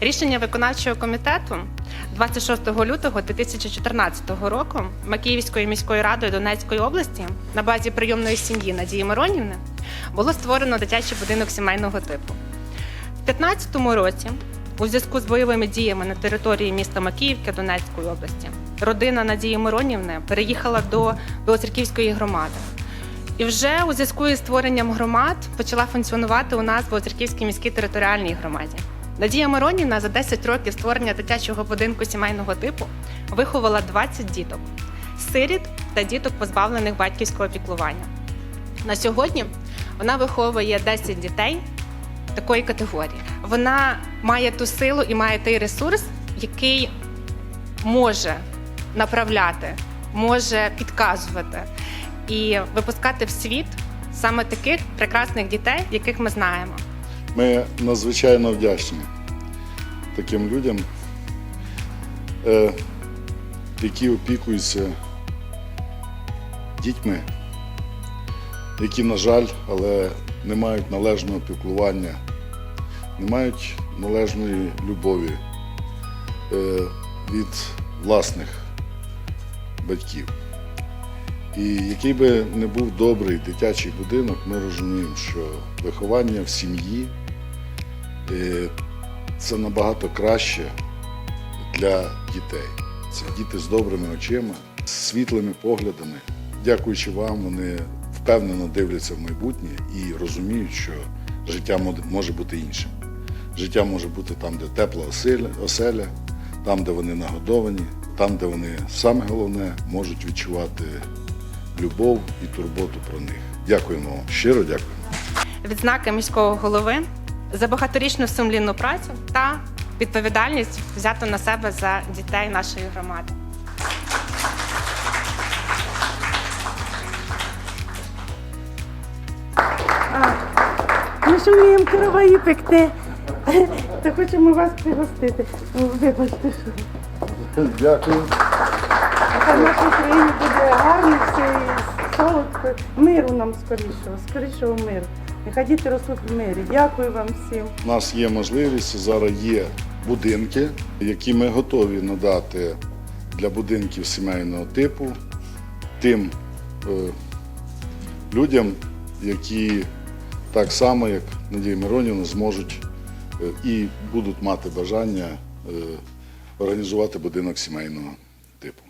Рішення виконавчого комітету 26 лютого 2014 року Макіївською міською радою Донецької області на базі прийомної сім'ї Надії Миронівни було створено дитячий будинок сімейного типу. В 2015 році, у зв'язку з бойовими діями на території міста Макіївки Донецької області, родина Надії Миронівни переїхала до Білоцерківської громади. І вже у зв'язку із створенням громад почала функціонувати у нас в Білоцерківській міській територіальній громаді. Надія Миронівна за 10 років створення дитячого будинку сімейного типу виховала 20 діток, сиріт та діток, позбавлених батьківського піклування. На сьогодні вона виховує 10 дітей такої категорії. Вона має ту силу і має той ресурс, який може направляти, може підказувати і випускати в світ саме таких прекрасних дітей, яких ми знаємо. Ми надзвичайно вдячні таким людям, е, які опікуються дітьми, які, на жаль, але не мають належного піклування, не мають належної любові е, від власних батьків. І який би не був добрий дитячий будинок, ми розуміємо, що виховання в сім'ї е, це набагато краще для дітей. Це діти з добрими очима, з світлими поглядами. Дякуючи вам, вони впевнено дивляться в майбутнє і розуміють, що життя може бути іншим. Життя може бути там, де тепла оселя, там, де вони нагодовані, там, де вони саме головне можуть відчувати любов і турботу про них. Дякуємо вам. Щиро дякуємо. Відзнаки міського голови за багаторічну сумлінну працю та відповідальність взяту на себе за дітей нашої громади. Ми ж вміємо короваї пекти. Та хочемо вас пригостити. Вибачте, що. Дякую. А в нашій країні буде гарно все і солодко. Миру нам скорішого, скорішого миру. Нехай діти ростуть в мирі. Дякую вам всім. У нас є можливість, зараз є будинки, які ми готові надати для будинків сімейного типу тим е, людям, які так само, як Надія Миронівна, зможуть е, і будуть мати бажання е, організувати будинок сімейного типу.